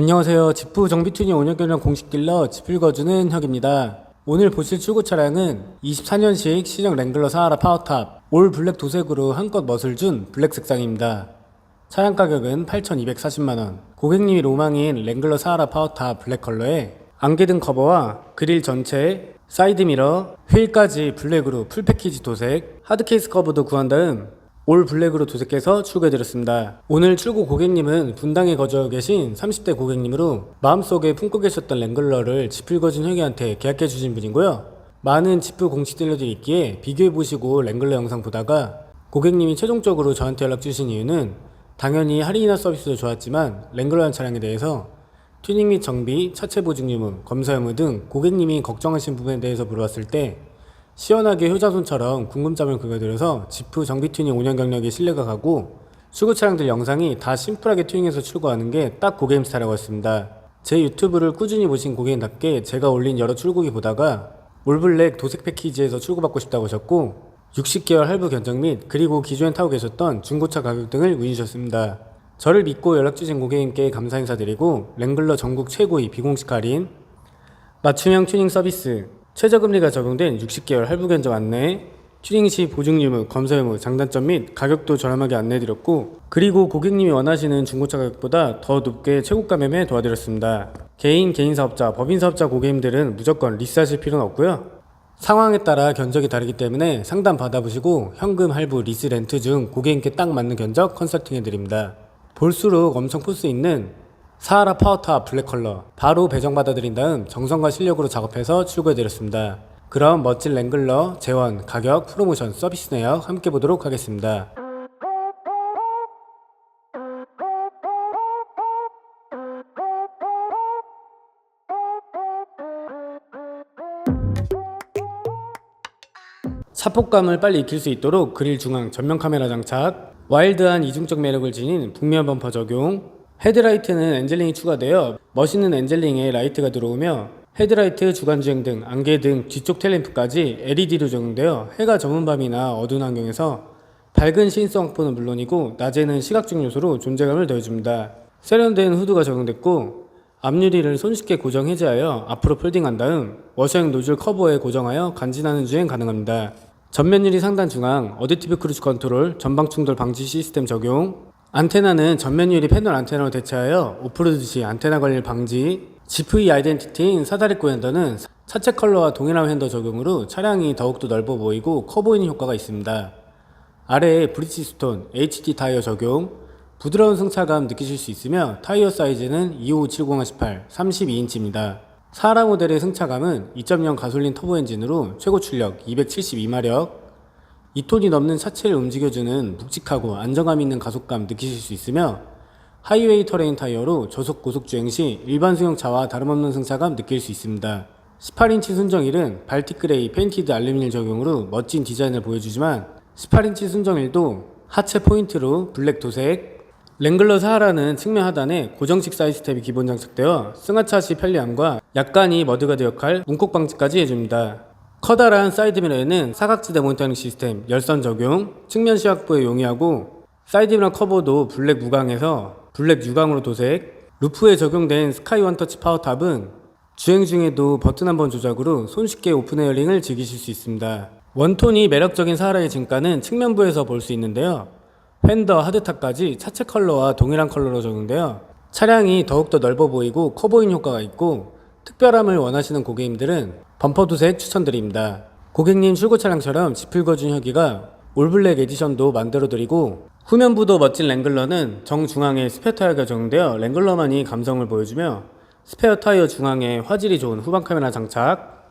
안녕하세요. 지프 정비투니 5년견형 공식 딜러 지필거주는 혁입니다. 오늘 보실 출고 차량은 24년식 시정 랭글러 사하라 파워탑 올 블랙 도색으로 한껏 멋을 준 블랙 색상입니다. 차량 가격은 8,240만원. 고객님이 로망인 랭글러 사하라 파워탑 블랙 컬러에 안개 등 커버와 그릴 전체, 사이드미러, 휠까지 블랙으로 풀 패키지 도색, 하드케이스 커버도 구한 다음 올 블랙으로 도색해서 출고해드렸습니다. 오늘 출고 고객님은 분당에 거주하고 계신 30대 고객님으로 마음속에 품고 계셨던 랭글러를 지필거진 혁이한테 계약해주신 분이고요. 많은 지프 공식 딜러들이 있기에 비교해보시고 랭글러 영상 보다가 고객님이 최종적으로 저한테 연락 주신 이유는 당연히 할인이나 서비스도 좋았지만 랭글러한 차량에 대해서 튜닝 및 정비, 차체 보증 유무, 검사 유무 등 고객님이 걱정하신 부분에 대해서 물어봤을 때 시원하게 효자손처럼 궁금점을 긁어드려서 지프 정비 튜닝 5년 경력에 신뢰가 가고 출고 차량들 영상이 다 심플하게 튜닝해서 출고하는 게 딱 고객님 스타일이라고 했습니다. 제 유튜브를 꾸준히 보신 고객님답게 제가 올린 여러 출고기 보다가 올블랙 도색 패키지에서 출고받고 싶다고 하셨고 60개월 할부 견적 및 그리고 기존에 타고 계셨던 중고차 가격 등을 문의 주셨습니다. 저를 믿고 연락 주신 고객님께 감사 인사드리고 랭글러 전국 최고의 비공식 할인 맞춤형 튜닝 서비스, 최저금리가 적용된 60개월 할부 견적 안내, 튜닝 시 보증 유무, 검사 유무, 장단점 및 가격도 저렴하게 안내해드렸고 그리고 고객님이 원하시는 중고차 가격보다 더 높게 최고가 매매 도와드렸습니다. 개인, 개인 사업자, 법인 사업자 고객님들은 무조건 리스하실 필요는 없고요. 상황에 따라 견적이 다르기 때문에 상담 받아보시고 현금 할부, 리스, 렌트 중 고객님께 딱 맞는 견적 컨설팅 해드립니다. 볼수록 엄청 포스 있는 사하라 파워탑 블랙 컬러 바로 배정받아 드린 다음 정성과 실력으로 작업해서 출고해 드렸습니다. 그럼 멋진 랭글러, 재원, 가격, 프로모션, 서비스 내역 함께 보도록 하겠습니다. 차폭감을 빨리 익힐 수 있도록 그릴 중앙 전면 카메라 장착, 와일드한 이중적 매력을 지닌 북면 범퍼 적용, 헤드라이트는 엔젤링이 추가되어 멋있는 엔젤링에 라이트가 들어오며 헤드라이트, 주간주행 등 안개 등 뒤쪽 텔램프까지 LED로 적용되어 해가 저문 밤이나 어두운 환경에서 밝은 시인성 확보는 물론이고 낮에는 시각적 요소로 존재감을 더해줍니다. 세련된 후드가 적용됐고 앞유리를 손쉽게 고정 해제하여 앞으로 폴딩한 다음 워셔형 노즐 커버에 고정하여 간지나는 주행 가능합니다. 전면 유리 상단 중앙 어댑티브 크루즈 컨트롤 전방 충돌 방지 시스템 적용 안테나는 전면 유리 패널 안테나로 대체하여 오프로드 시 안테나 관리 방지 GV 아이덴티티인 사다리코 핸더는 차체 컬러와 동일한 핸더 적용으로 차량이 더욱더 넓어 보이고 커 보이는 효과가 있습니다. 아래에 브리치스톤 HT 타이어 적용 부드러운 승차감 느끼실 수 있으며 타이어 사이즈는 2570118 32인치입니다. 사라 모델의 승차감은 2.0 가솔린 터보 엔진으로 최고 출력 272마력 2톤이 넘는 차체를 움직여주는 묵직하고 안정감 있는 가속감 느끼실 수 있으며 하이웨이 터레인 타이어로 저속 고속 주행 시 일반 승용차와 다름없는 승차감 느낄 수 있습니다. 18인치 순정일은 발틱 그레이 페인티드 알루미늄 적용으로 멋진 디자인을 보여주지만 18인치 순정일도 하체 포인트로 블랙 도색 랭글러 사하라는 측면 하단에 고정식 사이드 스텝이 기본 장착되어 승하차 시 편리함과 약간의 머드가드 역할, 문콕 방지까지 해줍니다. 커다란 사이드 미러에는 사각지대 모니터링 시스템, 열선 적용, 측면 시 확보에 용이하고 사이드 미러 커버도 블랙 무광에서 블랙 유광으로 도색, 루프에 적용된 스카이 원터치 파워탑은 주행 중에도 버튼 한 번 조작으로 손쉽게 오픈 에어링을 즐기실 수 있습니다. 원톤이 매력적인 사하라의 진가는 측면부에서 볼 수 있는데요. 팬더, 하드탑까지 차체 컬러와 동일한 컬러로 적용되어 차량이 더욱더 넓어 보이고 커 보이는 효과가 있고 특별함을 원하시는 고객님들은 범퍼 도색 추천드립니다. 고객님 출고 차량처럼 지필거준 혁이가 올블랙 에디션도 만들어드리고 후면부도 멋진 랭글러는 정중앙에 스페어 타이어가 적용되어 랭글러만이 감성을 보여주며 스페어 타이어 중앙에 화질이 좋은 후방 카메라 장착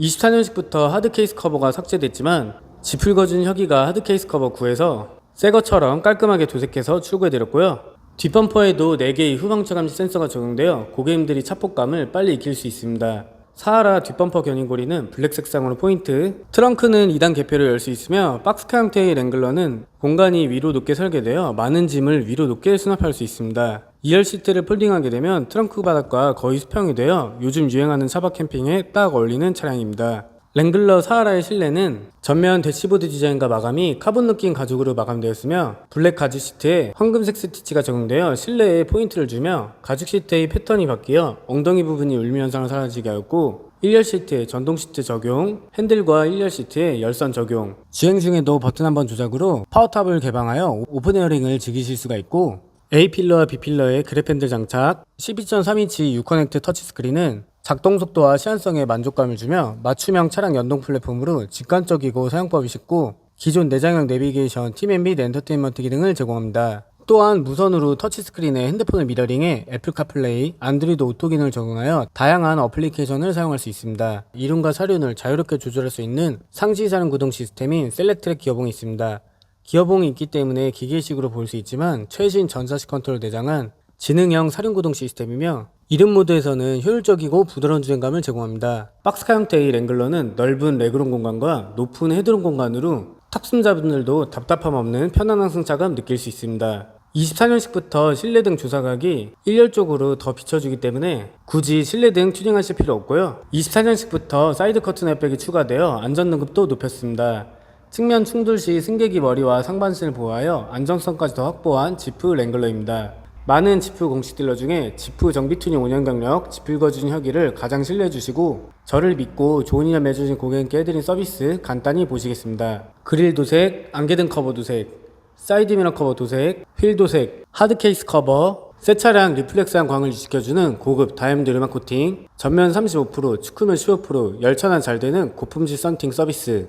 24년식부터 하드케이스 커버가 삭제됐지만 지풀거준 혁이가 하드케이스 커버 구해서 새 것처럼 깔끔하게 도색해서 출고해드렸고요. 뒷범퍼에도 4개의 후방 차 감지 센서가 적용되어 고객님들이 차폭감을 빨리 익힐 수 있습니다. 사하라 뒷범퍼 견인고리는 블랙 색상으로 포인트, 트렁크는 2단 개폐로 열수 있으며 박스카 형태의 랭글러는 공간이 위로 높게 설계되어 많은 짐을 위로 높게 수납할 수 있습니다. 2열 시트를 폴딩하게 되면 트렁크 바닥과 거의 수평이 되어 요즘 유행하는 차박 캠핑에 딱 어울리는 차량입니다. 랭글러 사하라의 실내는 전면 대시보드 디자인과 마감이 카본 느낌 가죽으로 마감되었으며 블랙 가죽 시트에 황금색 스티치가 적용되어 실내에 포인트를 주며 가죽 시트의 패턴이 바뀌어 엉덩이 부분이 울미 현상을 사라지게 하였고 1열 시트에 전동 시트 적용, 핸들과 1열 시트에 열선 적용. 주행 중에도 버튼 한 번 조작으로 파워탑을 개방하여 오픈 에어링을 즐기실 수가 있고 A 필러와 B 필러에 그래프 핸들 장착, 12.3인치 유커넥트 터치스크린은 작동 속도와 시한성에 만족감을 주며 맞춤형 차량 연동 플랫폼으로 직관적이고 사용법이 쉽고 기존 내장형 내비게이션, 팀및 엔터테인먼트 기능을 제공합니다. 또한 무선으로 터치스크린에 핸드폰을 미러링해 애플 카플레이, 안드로이드 오토 기능을 적용하여 다양한 어플리케이션을 사용할 수 있습니다. 이름과 사륜을 자유롭게 조절할 수 있는 상시 사륜 구동 시스템인 셀렉트랙 기어봉이 있습니다. 기어봉이 있기 때문에 기계식으로 볼수 있지만 최신 전사식 컨트롤 내장은 지능형 사륜 구동 시스템이며 이름 모드에서는 효율적이고 부드러운 주행감을 제공합니다. 박스카 형태의 랭글러는 넓은 레그룸 공간과 높은 헤드룸 공간으로 탑승자분들도 답답함 없는 편안한 승차감 느낄 수 있습니다. 24년식부터 실내등 주사각이 1열 쪽으로 더 비춰주기 때문에 굳이 실내등 튜닝하실 필요 없고요. 24년식부터 사이드 커튼 햇백이 추가되어 안전등급도 높였습니다. 측면 충돌 시 승객이 머리와 상반신을 보호하여 안정성까지 더 확보한 지프 랭글러입니다. 많은 지프 공식 딜러 중에 지프 정비 튜닝 5년 경력, 지프 읽어주신 혁의를 가장 신뢰해 주시고 저를 믿고 좋은 인연 맺어주신 고객님께 해드린 서비스 간단히 보시겠습니다. 그릴 도색, 안개등 커버 도색, 사이드 미러 커버 도색, 휠 도색, 하드 케이스 커버, 새 차량 리플렉스한 광을 유지시켜주는 고급 다이아몬드 르마 코팅, 전면 35%, 측후면 15%, 열차난 잘 되는 고품질 썬팅 서비스,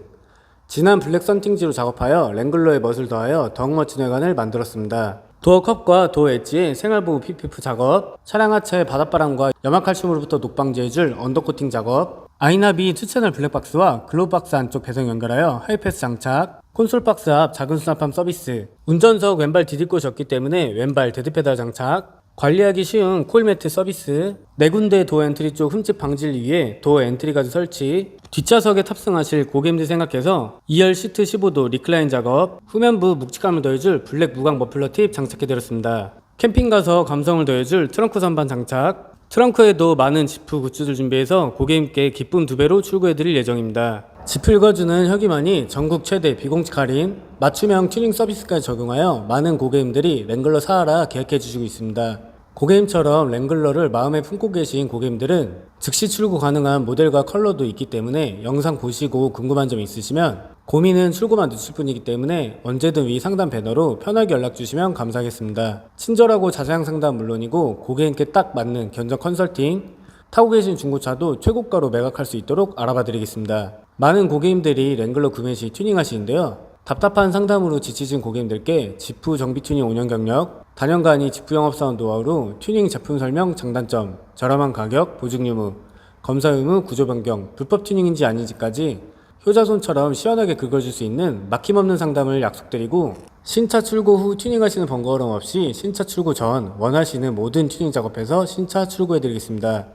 진한 블랙 썬팅지로 작업하여 랭글러의 멋을 더하여 더욱 멋진 외관을 만들었습니다. 도어 컵과 도어 엣지의 생활보호 PPF 작업, 차량 하체 바닷바람과 염화칼슘으로부터 녹방지해줄 언더코팅 작업, 아이나비 2채널 블랙박스와 글로우박스 안쪽 배선 연결하여 하이패스 장착, 콘솔 박스 앞 작은 수납함 서비스, 운전석 왼발 디딜고 졌기 때문에 왼발 데드페달 장착, 관리하기 쉬운 콜매트 서비스, 네 군데 도어 엔트리 쪽 흠집 방지를 위해 도어 엔트리 가드 설치, 뒷좌석에 탑승하실 고객님들 생각해서 2열 시트 15도 리클라인 작업, 후면부 묵직감을 더해줄 블랙 무광 머플러 팁 장착해드렸습니다. 캠핑 가서 감성을 더해줄 트렁크 선반 장착, 트렁크에도 많은 지프 굿즈를 준비해서 고객님께 기쁨 두 배로 출고해드릴 예정입니다. 지프 읽어주는 혁이만이 전국 최대 비공식 할인, 맞춤형 튜닝 서비스까지 적용하여 많은 고객님들이 랭글러 사하라 계약해 주시고 있습니다. 고객님처럼 랭글러를 마음에 품고 계신 고객님들은 즉시 출고 가능한 모델과 컬러도 있기 때문에 영상 보시고 궁금한 점 있으시면 고민은 출고만 늦출 뿐이기 때문에 언제든 위 상담 배너로 편하게 연락 주시면 감사하겠습니다. 친절하고 자세한 상담 물론이고 고객님께 딱 맞는 견적 컨설팅, 타고 계신 중고차도 최고가로 매각할 수 있도록 알아봐 드리겠습니다. 많은 고객님들이 랭글러 구매 시 튜닝 하시는데요. 답답한 상담으로 지치신 고객님들께 지프 정비 튜닝 5년 경력, 단연간이 지프 영업사원 노하우로 튜닝 제품 설명 장단점, 저렴한 가격, 보증 유무, 검사 의무, 구조 변경, 불법 튜닝인지 아닌지까지 효자손처럼 시원하게 긁어줄 수 있는 막힘없는 상담을 약속드리고 신차 출고 후 튜닝하시는 번거로움 없이 신차 출고 전 원하시는 모든 튜닝 작업에서 신차 출고해드리겠습니다.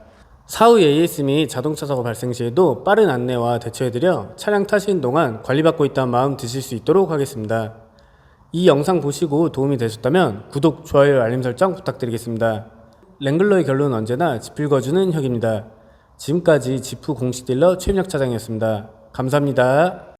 사후 AS 및 자동차 사고 발생 시에도 빠른 안내와 대처해드려 차량 타시는 동안 관리받고 있다는 마음 드실 수 있도록 하겠습니다. 이 영상 보시고 도움이 되셨다면 구독, 좋아요, 알림 설정 부탁드리겠습니다. 랭글러의 결론은 언제나 지필거주는 혁입니다. 지금까지 지프 공식 딜러 최민혁 차장이었습니다. 감사합니다.